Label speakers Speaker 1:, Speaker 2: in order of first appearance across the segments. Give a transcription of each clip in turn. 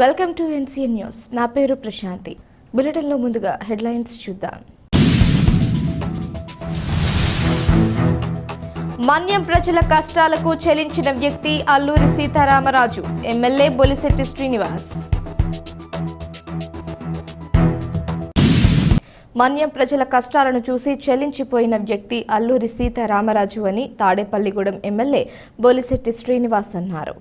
Speaker 1: Welcome to NCN news. నా పేరు ప్రశాంతి. బులెటిన్లో ముందుగా హెడ్లైన్స్ చూద్దాం. మన్యం ప్రజల కష్టాలకు చెలించిన వ్యక్తి అల్లూరి సీతారామరాజు ఎమ్మెల్యే బొలిశెట్టి శ్రీనివాస్. మన్యం ప్రజల కష్టాలను చూసి చెల్లించిపోయిన వ్యక్తి అల్లూరి సీతారామరాజు అని తాడేపల్లిగూడెం ఎమ్మెల్యే బొలిశెట్టి శ్రీనివాస్ అన్నారు.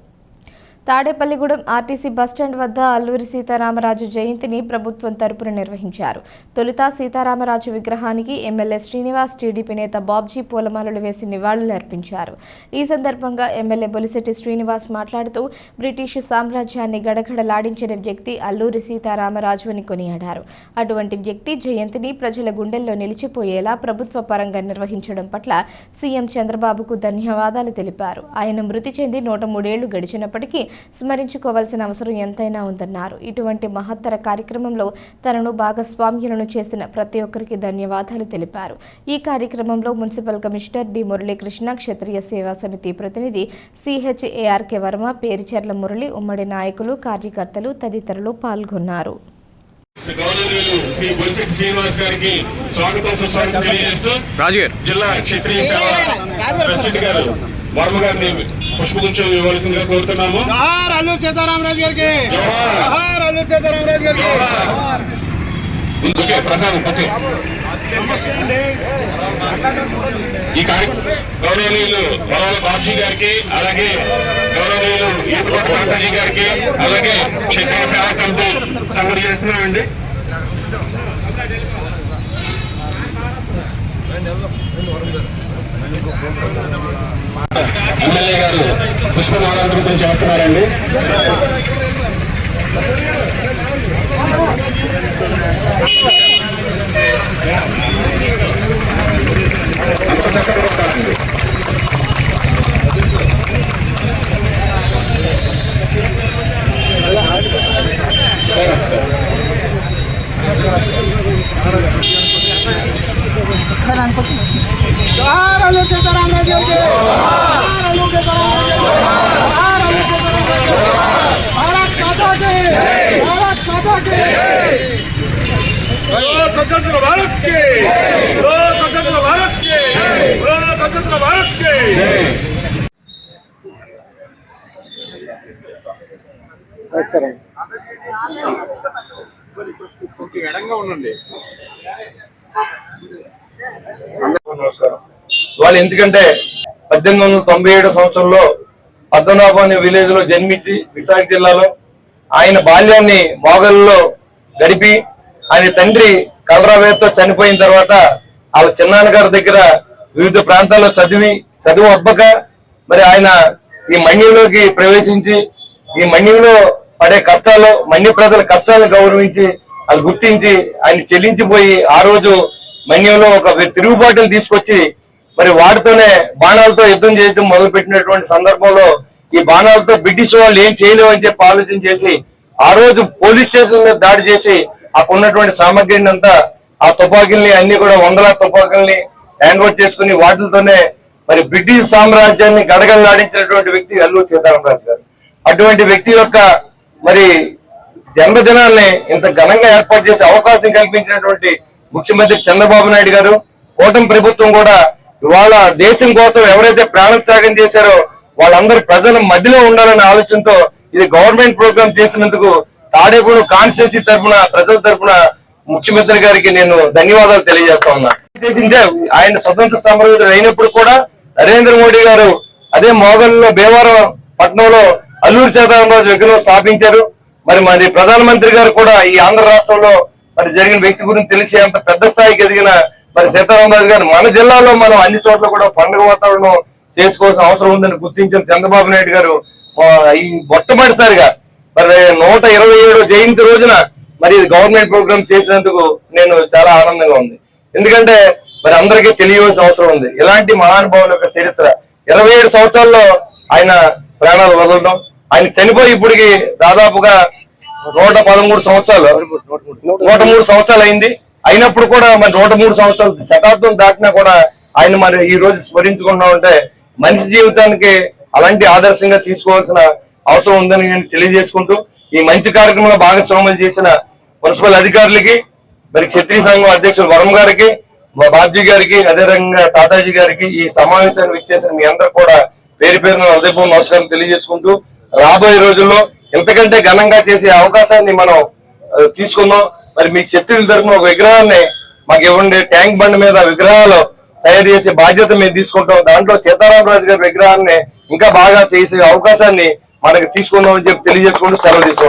Speaker 1: తాడేపల్లిగూడెం ఆర్టీసీ బస్టాండ్ వద్ద అల్లూరి సీతారామరాజు జయంతిని ప్రభుత్వం తరపున నిర్వహించారు. తొలుత సీతారామరాజు విగ్రహానికి ఎమ్మెల్యే శ్రీనివాస్ టీడీపీ నేత బాబ్జీ పూలమాలలు వేసి నివాళులు అర్పించారు. ఈ సందర్భంగా ఎమ్మెల్యే బొలిశెట్టి శ్రీనివాస్ మాట్లాడుతూ బ్రిటిష్ సామ్రాజ్యాన్ని గడగడలాడించిన వ్యక్తి అల్లూరి సీతారామరాజు అని కొనియాడారు. అటువంటి వ్యక్తి జయంతిని ప్రజల గుండెల్లో నిలిచిపోయేలా ప్రభుత్వ పరంగా నిర్వహించడం పట్ల సీఎం చంద్రబాబుకు ధన్యవాదాలు తెలిపారు. ఆయన మృతి చెంది నూట మూడేళ్ళు గడిచినప్పటికీ స్మరించుకోవాల్సిన అవసరం ఎంతైనా ఉందన్నారు. ఇటువంటి మహత్తర కార్యక్రమంలో తనను భాగస్వామ్యులను చేసిన ప్రతి ఒక్కరికి ధన్యవాదాలు తెలిపారు. ఈ కార్యక్రమంలో municipal commissioner D Muralikrishna Kshatriya Seva Samiti ప్రతినిధి సిహెచ్ఏఆర్కే వర్మ పేరిచెర్ల మురళి ఉమ్మడి నాయకులు కార్యకర్తలు తదితరులు పాల్గొన్నారు.
Speaker 2: శ్రీ గౌరవనీయులు శ్రీ బొలిశెట్టి శ్రీనివాస్ గారికి స్వాగతం సుస్వాగతం తెలియజేస్తూ
Speaker 3: రాజు గారు
Speaker 2: జిల్లా క్షత్రియ సేవ ప్రెసిడెంట్ గారు వర్మ గారిని పుష్పగుచ్చం ఇవ్వవలసిందిగా కోరుతున్నాము
Speaker 4: జోహార్ అల్లూరు సీతారామరాజు గారికి జోహార్ అల్లూరు సీతారామరాజు గారికి
Speaker 2: ఓకే ప్రసాదం ఓకే ఈ కార్యక్రమం గౌరవనీయులు వరాల బాబ్జీ గారికి అలాగే గౌరవనీయులు మాతాజీ గారికి అలాగే క్షత్రియ సేవా సమితి సంగతి చేస్తున్నామండి. ఎమ్మెల్యే గారు పుష్పమాలాంతరం చేస్తున్నారండి. అంత చక్కగా ఉంటారండి సరే సార్
Speaker 4: జోహార్ అల్లూరు సీతారామరాజు గారికి జోహార్ అల్లూరు సీతారామరాజు గారికి జోహార్ అల్లూరు సీతారామరాజు గారికి భారత్ మాతా కి భారత్ మాతా కి
Speaker 2: స్వతంత్ర భారత్కి స్వతంత్ర భారత్కి స్వతంత్ర భారత్కి నమస్కారం వాళ్ళు ఎందుకంటే పద్దెనిమిది వందల తొంభై ఏడు సంవత్సరంలో పద్మనాభం అనే విలేజ్లో జన్మించి విశాఖ జిల్లాలో ఆయన బాల్యాన్ని మోగల్లో గడిపి ఆయన తండ్రి కలరావేతో చనిపోయిన తర్వాత వాళ్ళ చిన్నాన్నగారి దగ్గర వివిధ ప్రాంతాల్లో చదివి చదువు అబ్బక మరి ఆయన ఈ మన్యంలోకి ప్రవేశించి ఈ మన్యంలో పడే కష్టాలు మన్య ప్రజల కష్టాలను గౌరవించి అది గుర్తించి ఆయన చెల్లించిపోయి ఆ రోజు మన్యంలో ఒక తిరుగుబాటును తీసుకొచ్చి మరి వాటితోనే బాణాలతో యుద్ధం చేయడం మొదలుపెట్టినటువంటి సందర్భంలో ఈ బాణాలతో బ్రిటిష్ వాళ్ళు ఏం చేయలేమని చెప్పి ఆలోచన చేసి ఆ రోజు పోలీస్ స్టేషన్ మీద దాడి చేసి అక్కడున్నటువంటి సామగ్రిని అంతా ఆ తుపాకీల్ని అన్ని కూడా వందల తుపాకీల్ని హ్యాండ్ ఓవర్ చేసుకుని వాటితోనే మరి బ్రిటిష్ సామ్రాజ్యాన్ని గడగలాడించినటువంటి వ్యక్తి అల్లూరు సీతారామరాజు గారు. అటువంటి వ్యక్తి యొక్క మరి జన్మదినాన్ని ఇంత ఘనంగా ఏర్పాటు చేసే అవకాశం కల్పించినటువంటి ముఖ్యమంత్రి చంద్రబాబు నాయుడు గారు కూటమి ప్రభుత్వం కూడా ఇవాళ దేశం కోసం ఎవరైతే ప్రాణత్యాగం చేశారో వాళ్ళందరూ ప్రజల మధ్యలో ఉండాలనే ఆలోచనతో ఇది గవర్నమెంట్ ప్రోగ్రామ్ చేసినందుకు తాడేపూడు కాన్స్టిట్యూన్సీ తరఫున ప్రజల తరఫున ముఖ్యమంత్రి గారికి నేను ధన్యవాదాలు తెలియజేస్తా ఉన్నా. చేసిందే ఆయన స్వతంత్ర సమరయోధుడు అయినప్పుడు కూడా నరేంద్ర మోడీ గారు అదే మోగల్లో భీమవరం పట్నంలో అల్లూరి సీతారామరాజు విగ్రహం స్థాపించారు. మరి మరి ప్రధానమంత్రి గారు కూడా ఈ ఆంధ్ర రాష్ట్రంలో మరి జరిగిన వ్యక్తి గురించి తెలిసి అంత పెద్ద స్థాయికి ఎదిగిన మరి సీతారామరాజు గారు మన జిల్లాలో మనం అన్ని చోట్ల కూడా పండుగ వాతావరణం చేసుకోవాల్సిన అవసరం ఉందని గుర్తించిన చంద్రబాబు నాయుడు గారు ఈ మొట్టమొదటిసారిగా మరి నూట ఇరవై ఏడు జయంతి రోజున మరి ఇది గవర్నమెంట్ ప్రోగ్రామ్ చేసినందుకు నేను చాలా ఆనందంగా ఉంది. ఎందుకంటే మరి అందరికీ తెలియవలసిన అవసరం ఉంది. ఇలాంటి మహానుభావుల యొక్క చరిత్ర ఇరవై ఏడు సంవత్సరాల్లో ఆయన ప్రాణాలు వదలడం ఆయన చనిపోయి ఇప్పటికి దాదాపుగా నూట పదమూడు సంవత్సరాలు నూట మూడు సంవత్సరాలు అయింది. అయినప్పుడు కూడా మరి నూట మూడు సంవత్సరాలు శతాబ్దం దాటినా కూడా ఆయన మరి ఈ రోజు స్మరించుకుంటున్నాం ఉంటే మనిషి జీవితానికి అలాంటి ఆదర్శంగా తీసుకోవాల్సిన అవసరం ఉందని నేను తెలియజేసుకుంటూ ఈ మంచి కార్యక్రమంలో భాగస్వాములు చేసిన మున్సిపల్ అధికారులకి మరి క్షత్రియ సంఘం అధ్యక్షులు వరం గారికి మా బాబ్జీ గారికి అదేవిధంగా తాతాజీ గారికి ఈ సమావేశాన్ని విచ్చేసిన మీ అందరూ కూడా పేరు పేరున హృదయపూర్వ నమస్కారం తెలియజేసుకుంటూ రాబోయే రోజుల్లో ఇంతకంటే ఘనంగా చేసే అవకాశాన్ని మనం తీసుకుందాం. మరి మీ క్షత్రియుల తరఫున ఒక విగ్రహాన్ని మాకు ఇవ్వండి. ట్యాంక్ బండ్ మీద విగ్రహాలు తయారు చేసే బాధ్యత మేము తీసుకుంటాం. దాంట్లో సీతారామరాజు గారి విగ్రహాన్ని ఇంకా బాగా చేసే అవకాశాన్ని మనకి తీసుకుందాం అని చెప్పి తెలియజేసుకుంటూ సెలవు తీసుకుంటాం